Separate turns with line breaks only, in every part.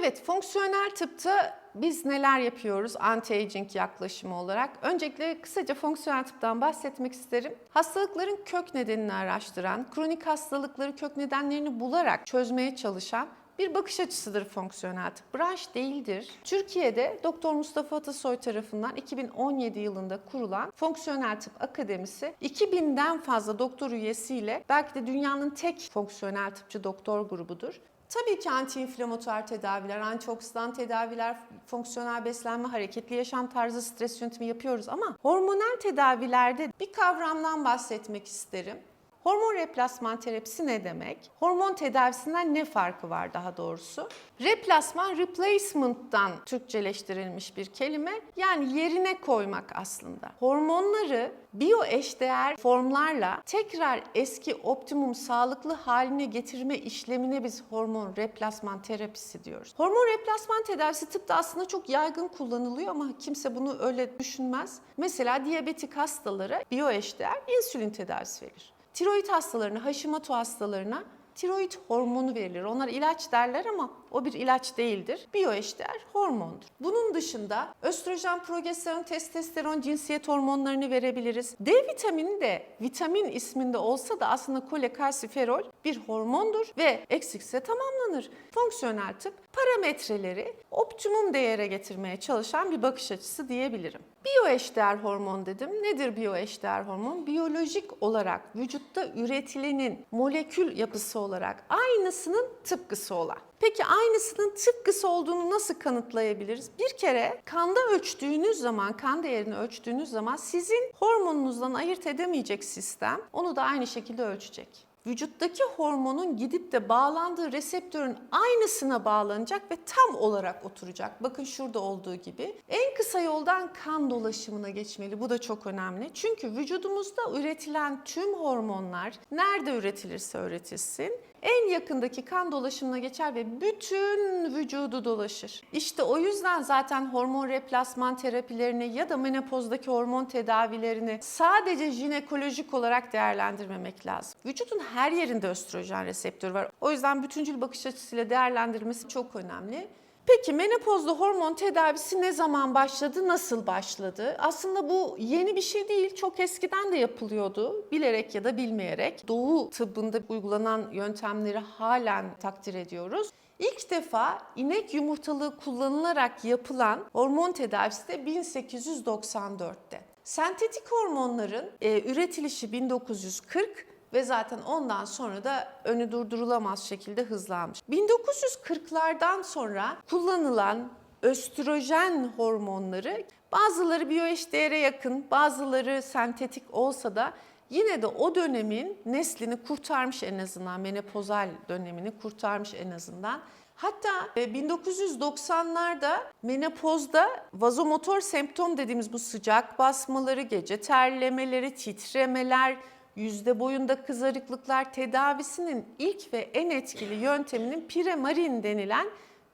Evet, fonksiyonel tıpta biz neler yapıyoruz anti-aging yaklaşımı olarak? Öncelikle kısaca fonksiyonel tıptan bahsetmek isterim. Hastalıkların kök nedenini araştıran, kronik hastalıkları kök nedenlerini bularak çözmeye çalışan bir bakış açısıdır fonksiyonel tıp. Branş değildir. Türkiye'de Doktor Mustafa Atasoy tarafından 2017 yılında kurulan Fonksiyonel Tıp Akademisi 2000'den fazla doktor üyesiyle belki de dünyanın tek fonksiyonel tıpçı doktor grubudur. Tabii ki antiinflamatuar tedaviler, antioksidan tedaviler, fonksiyonel beslenme, hareketli yaşam tarzı, stres yönetimi yapıyoruz ama hormonal tedavilerde bir kavramdan bahsetmek isterim. Hormon replasman terapisi ne demek? Hormon tedavisinden ne farkı var daha doğrusu? Replasman replacement'tan Türkçeleştirilmiş bir kelime. Yani yerine koymak aslında. Hormonları biyoeşdeğer formlarla tekrar eski optimum sağlıklı haline getirme işlemine biz hormon replasman terapisi diyoruz. Hormon replasman tedavisi tıpta aslında çok yaygın kullanılıyor ama kimse bunu öyle düşünmez. Mesela diyabetik hastalara biyoeşdeğer insülin tedavisi verir. Tiroid hastalarına, Hashimoto hastalarına tiroid hormonu verilir. Onlar ilaç derler ama o bir ilaç değildir. Biyoeşdeğer hormondur. Bunun dışında östrojen, progesteron, testosteron, cinsiyet hormonlarını verebiliriz. D vitamini de vitamin isminde olsa da aslında kolekalsiferol bir hormondur ve eksikse tamamlanır. Fonksiyonel tıp parametreleri optimum değere getirmeye çalışan bir bakış açısı diyebilirim. Biyoeşdeğer hormon dedim. Nedir biyoeşdeğer hormon? Biyolojik olarak vücutta üretilenin molekül yapısı olarak aynısının tıpkısı olan. Peki aynısının tıpkısı olduğunu nasıl kanıtlayabiliriz? Bir kere kanda ölçtüğünüz zaman, kan değerini ölçtüğünüz zaman sizin hormonunuzdan ayırt edemeyecek sistem onu da aynı şekilde ölçecek vücuttaki hormonun gidip de bağlandığı reseptörün aynısına bağlanacak ve tam olarak oturacak. Bakın şurada olduğu gibi. En kısa yoldan kan dolaşımına geçmeli. Bu da çok önemli. Çünkü vücudumuzda üretilen tüm hormonlar nerede üretilirse üretilsin en yakındaki kan dolaşımına geçer ve bütün vücudu dolaşır. İşte o yüzden zaten hormon replasman terapilerini ya da menopozdaki hormon tedavilerini sadece jinekolojik olarak değerlendirmemek lazım. Vücudun her yerinde östrojen reseptörü var. O yüzden bütüncül bakış açısıyla değerlendirilmesi çok önemli. Peki menopozda hormon tedavisi ne zaman başladı, nasıl başladı? Aslında bu yeni bir şey değil, çok eskiden de yapılıyordu. Bilerek ya da bilmeyerek. Doğu tıbbında uygulanan yöntemleri halen takdir ediyoruz. İlk defa inek yumurtalığı kullanılarak yapılan hormon tedavisi de 1894'te. Sentetik hormonların e, üretilişi 1940, ve zaten ondan sonra da önü durdurulamaz şekilde hızlanmış. 1940'lardan sonra kullanılan östrojen hormonları bazıları biyoeşdeğere yakın, bazıları sentetik olsa da yine de o dönemin neslini kurtarmış en azından, menopozal dönemini kurtarmış en azından. Hatta 1990'larda menopozda vazomotor semptom dediğimiz bu sıcak basmaları, gece terlemeleri, titremeler, yüzde boyunda kızarıklıklar tedavisinin ilk ve en etkili yönteminin Piremarin denilen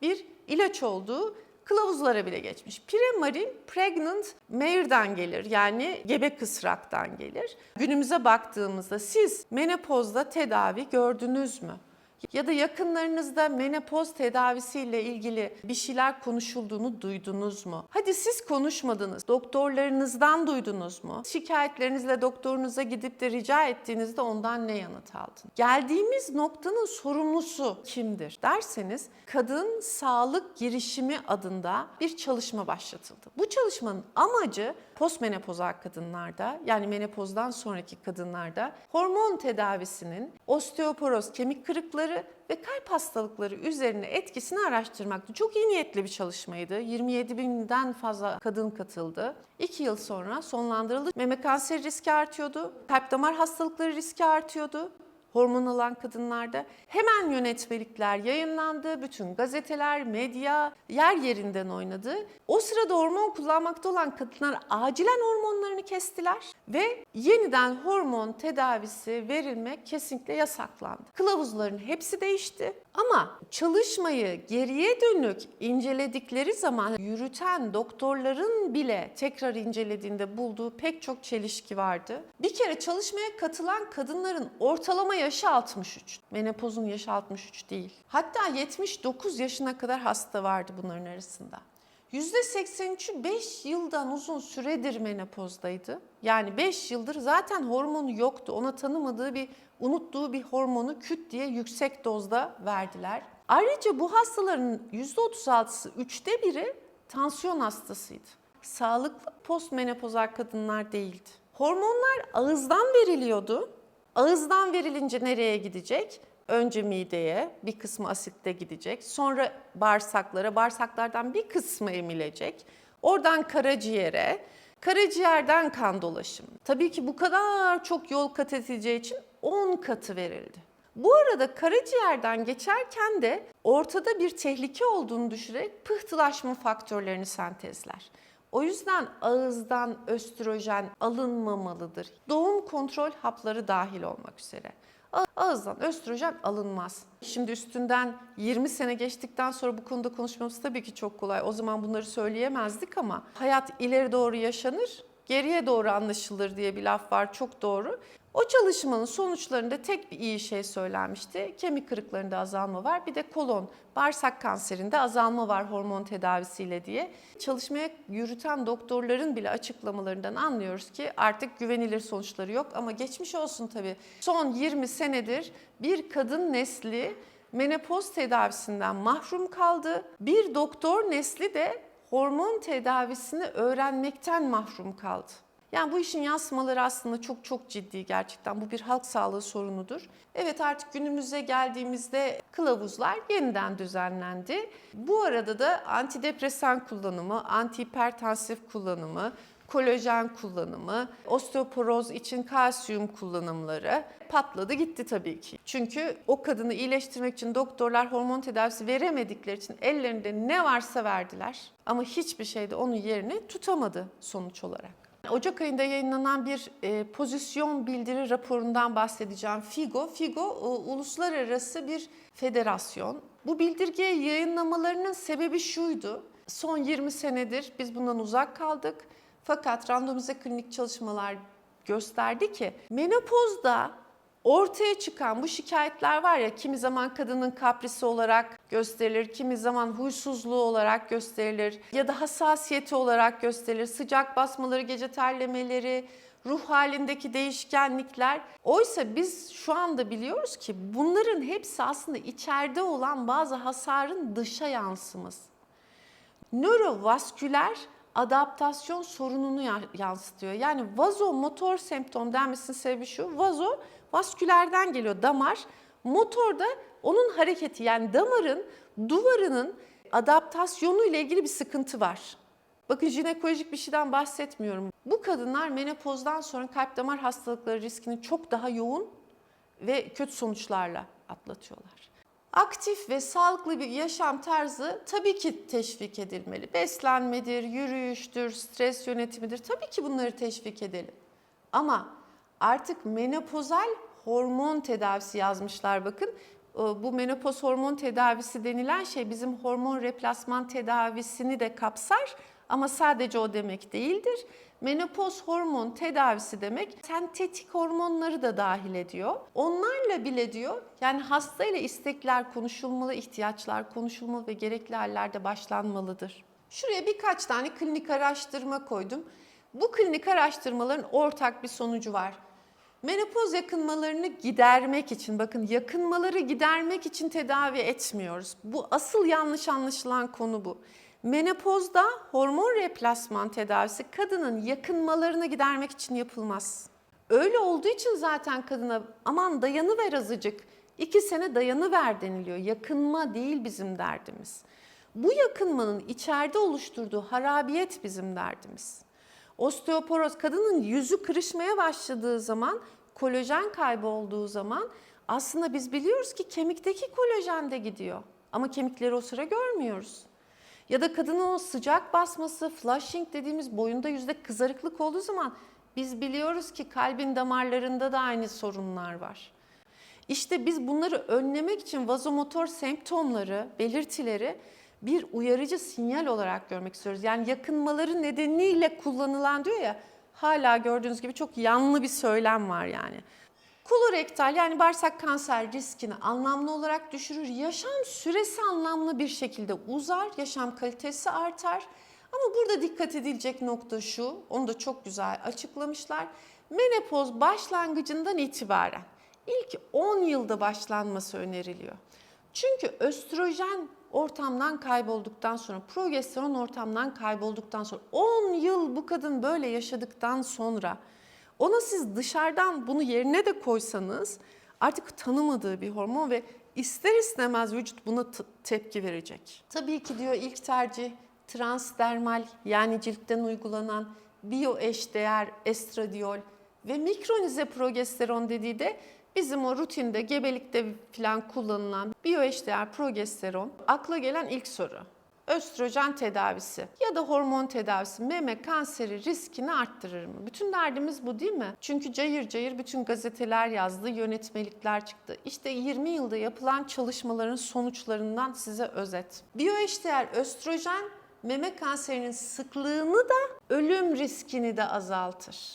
bir ilaç olduğu kılavuzlara bile geçmiş. Piremarin pregnant mare'dan gelir yani gebe kısraktan gelir. Günümüze baktığımızda siz menopozda tedavi gördünüz mü? Ya da yakınlarınızda menopoz tedavisiyle ilgili bir şeyler konuşulduğunu duydunuz mu? Hadi siz konuşmadınız. Doktorlarınızdan duydunuz mu? Şikayetlerinizle doktorunuza gidip de rica ettiğinizde ondan ne yanıt aldın? Geldiğimiz noktanın sorumlusu kimdir derseniz kadın sağlık girişimi adında bir çalışma başlatıldı. Bu çalışmanın amacı postmenopozal kadınlarda yani menopozdan sonraki kadınlarda hormon tedavisinin osteoporoz kemik kırıkları ve kalp hastalıkları üzerine etkisini araştırmaktı. Çok iyi niyetli bir çalışmaydı. 27 binden fazla kadın katıldı. 2 yıl sonra sonlandırıldı. Meme kanseri riski artıyordu. Kalp damar hastalıkları riski artıyordu hormon alan kadınlarda hemen yönetmelikler yayınlandı. Bütün gazeteler, medya yer yerinden oynadı. O sırada hormon kullanmakta olan kadınlar acilen hormonlarını kestiler ve yeniden hormon tedavisi verilmek kesinlikle yasaklandı. Kılavuzların hepsi değişti. Ama çalışmayı geriye dönük inceledikleri zaman yürüten doktorların bile tekrar incelediğinde bulduğu pek çok çelişki vardı. Bir kere çalışmaya katılan kadınların ortalama yaşı yaşı 63. Menopozun yaşı 63 değil. Hatta 79 yaşına kadar hasta vardı bunların arasında. %83'ü 5 yıldan uzun süredir menopozdaydı. Yani 5 yıldır zaten hormonu yoktu. Ona tanımadığı bir, unuttuğu bir hormonu küt diye yüksek dozda verdiler. Ayrıca bu hastaların %36'sı, üçte biri tansiyon hastasıydı. Sağlıklı postmenopozal kadınlar değildi. Hormonlar ağızdan veriliyordu. Ağızdan verilince nereye gidecek? Önce mideye, bir kısmı asitte gidecek. Sonra bağırsaklara, bağırsaklardan bir kısmı emilecek. Oradan karaciğere, karaciğerden kan dolaşımı. Tabii ki bu kadar çok yol kat edileceği için 10 katı verildi. Bu arada karaciğerden geçerken de ortada bir tehlike olduğunu düşünerek pıhtılaşma faktörlerini sentezler. O yüzden ağızdan östrojen alınmamalıdır. Doğum kontrol hapları dahil olmak üzere. Ağızdan östrojen alınmaz. Şimdi üstünden 20 sene geçtikten sonra bu konuda konuşmamız tabii ki çok kolay. O zaman bunları söyleyemezdik ama hayat ileri doğru yaşanır, geriye doğru anlaşılır diye bir laf var çok doğru. O çalışmanın sonuçlarında tek bir iyi şey söylenmişti. Kemik kırıklarında azalma var. Bir de kolon, bağırsak kanserinde azalma var hormon tedavisiyle diye. Çalışmaya yürüten doktorların bile açıklamalarından anlıyoruz ki artık güvenilir sonuçları yok. Ama geçmiş olsun tabii. Son 20 senedir bir kadın nesli menopoz tedavisinden mahrum kaldı. Bir doktor nesli de hormon tedavisini öğrenmekten mahrum kaldı. Yani bu işin yansımaları aslında çok çok ciddi gerçekten. Bu bir halk sağlığı sorunudur. Evet artık günümüze geldiğimizde kılavuzlar yeniden düzenlendi. Bu arada da antidepresan kullanımı, antihipertansif kullanımı, kolajen kullanımı, osteoporoz için kalsiyum kullanımları patladı gitti tabii ki. Çünkü o kadını iyileştirmek için doktorlar hormon tedavisi veremedikleri için ellerinde ne varsa verdiler. Ama hiçbir şey de onun yerini tutamadı sonuç olarak. Ocak ayında yayınlanan bir e, pozisyon bildiri raporundan bahsedeceğim. FIGO, FIGO e, uluslararası bir federasyon. Bu bildirgeyi yayınlamalarının sebebi şuydu. Son 20 senedir biz bundan uzak kaldık. Fakat randomize klinik çalışmalar gösterdi ki menopozda ortaya çıkan bu şikayetler var ya kimi zaman kadının kaprisi olarak gösterilir, kimi zaman huysuzluğu olarak gösterilir ya da hassasiyeti olarak gösterilir. Sıcak basmaları, gece terlemeleri, ruh halindeki değişkenlikler. Oysa biz şu anda biliyoruz ki bunların hepsi aslında içeride olan bazı hasarın dışa yansıması. Nörovasküler adaptasyon sorununu yansıtıyor. Yani vazomotor semptom denmesinin sebebi şu. Vazo vaskülerden geliyor damar. Motor da onun hareketi yani damarın duvarının adaptasyonu ile ilgili bir sıkıntı var. Bakın jinekolojik bir şeyden bahsetmiyorum. Bu kadınlar menopozdan sonra kalp damar hastalıkları riskini çok daha yoğun ve kötü sonuçlarla atlatıyorlar. Aktif ve sağlıklı bir yaşam tarzı tabii ki teşvik edilmeli. Beslenmedir, yürüyüştür, stres yönetimidir. Tabii ki bunları teşvik edelim. Ama artık menopozal hormon tedavisi yazmışlar bakın. Bu menopoz hormon tedavisi denilen şey bizim hormon replasman tedavisini de kapsar ama sadece o demek değildir. Menopoz hormon tedavisi demek sentetik hormonları da dahil ediyor. Onlarla bile diyor yani hasta ile istekler konuşulmalı, ihtiyaçlar konuşulmalı ve gerekli hallerde başlanmalıdır. Şuraya birkaç tane klinik araştırma koydum. Bu klinik araştırmaların ortak bir sonucu var. Menopoz yakınmalarını gidermek için, bakın yakınmaları gidermek için tedavi etmiyoruz. Bu asıl yanlış anlaşılan konu bu. Menopozda hormon replasman tedavisi kadının yakınmalarını gidermek için yapılmaz. Öyle olduğu için zaten kadına aman dayanıver azıcık, iki sene dayanıver deniliyor. Yakınma değil bizim derdimiz. Bu yakınmanın içeride oluşturduğu harabiyet bizim derdimiz. Osteoporoz kadının yüzü kırışmaya başladığı zaman, kolajen kaybı olduğu zaman aslında biz biliyoruz ki kemikteki kolajen de gidiyor. Ama kemikleri o sıra görmüyoruz. Ya da kadının o sıcak basması, flushing dediğimiz boyunda yüzde kızarıklık olduğu zaman biz biliyoruz ki kalbin damarlarında da aynı sorunlar var. İşte biz bunları önlemek için vazomotor semptomları, belirtileri bir uyarıcı sinyal olarak görmek istiyoruz. Yani yakınmaları nedeniyle kullanılan diyor ya hala gördüğünüz gibi çok yanlı bir söylem var yani. Kolorektal yani bağırsak kanser riskini anlamlı olarak düşürür. Yaşam süresi anlamlı bir şekilde uzar, yaşam kalitesi artar. Ama burada dikkat edilecek nokta şu, onu da çok güzel açıklamışlar. Menopoz başlangıcından itibaren ilk 10 yılda başlanması öneriliyor. Çünkü östrojen ortamdan kaybolduktan sonra, progesteron ortamdan kaybolduktan sonra 10 yıl bu kadın böyle yaşadıktan sonra ona siz dışarıdan bunu yerine de koysanız artık tanımadığı bir hormon ve ister istemez vücut buna tepki verecek. Tabii ki diyor ilk tercih transdermal yani ciltten uygulanan bioeşdeğer estradiol ve mikronize progesteron dediği de bizim o rutinde gebelikte falan kullanılan bioeşdeğer progesteron akla gelen ilk soru. Östrojen tedavisi ya da hormon tedavisi meme kanseri riskini arttırır mı? Bütün derdimiz bu değil mi? Çünkü cayır cayır bütün gazeteler yazdı, yönetmelikler çıktı. İşte 20 yılda yapılan çalışmaların sonuçlarından size özet. Bioeşdeğer östrojen meme kanserinin sıklığını da ölüm riskini de azaltır.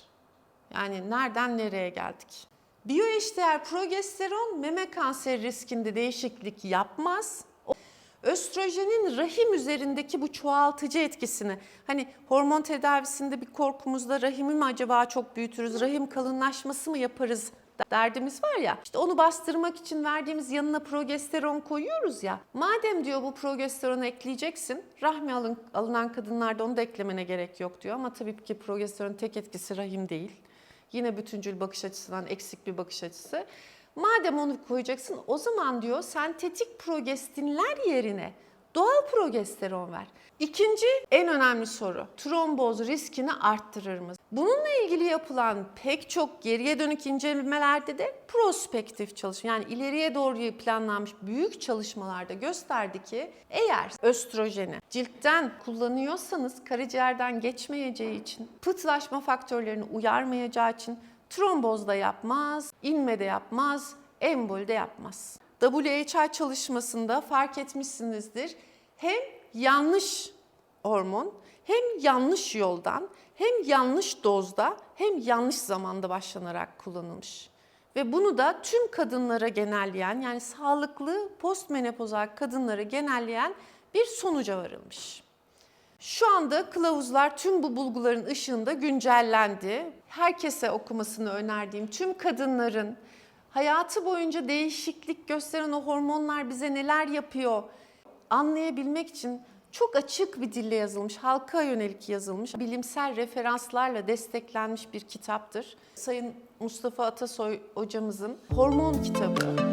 Yani nereden nereye geldik? Biyoeşdeğer progesteron meme kanseri riskinde değişiklik yapmaz. Östrojenin rahim üzerindeki bu çoğaltıcı etkisini, hani hormon tedavisinde bir korkumuzda rahimi mi acaba çok büyütürüz, rahim kalınlaşması mı yaparız derdimiz var ya. İşte onu bastırmak için verdiğimiz yanına progesteron koyuyoruz ya. Madem diyor bu progesteronu ekleyeceksin, rahmi alın, alınan kadınlarda onu da eklemene gerek yok diyor. Ama tabii ki progesteronun tek etkisi rahim değil. Yine bütüncül bakış açısından eksik bir bakış açısı. Madem onu koyacaksın o zaman diyor sentetik progestinler yerine doğal progesteron ver. İkinci en önemli soru. Tromboz riskini arttırır mı? Bununla ilgili yapılan pek çok geriye dönük incelemelerde de prospektif çalışma yani ileriye doğru planlanmış büyük çalışmalarda gösterdi ki eğer östrojeni ciltten kullanıyorsanız karaciğerden geçmeyeceği için pıhtılaşma faktörlerini uyarmayacağı için tromboz da yapmaz, inme de yapmaz, emboli de yapmaz. WHI çalışmasında fark etmişsinizdir. Hem yanlış hormon hem yanlış yoldan hem yanlış dozda hem yanlış zamanda başlanarak kullanılmış. Ve bunu da tüm kadınlara genelleyen yani sağlıklı postmenopozal kadınlara genelleyen bir sonuca varılmış. Şu anda kılavuzlar tüm bu bulguların ışığında güncellendi. Herkese okumasını önerdiğim tüm kadınların hayatı boyunca değişiklik gösteren o hormonlar bize neler yapıyor anlayabilmek için çok açık bir dille yazılmış, halka yönelik yazılmış, bilimsel referanslarla desteklenmiş bir kitaptır. Sayın Mustafa Atasoy hocamızın Hormon kitabı.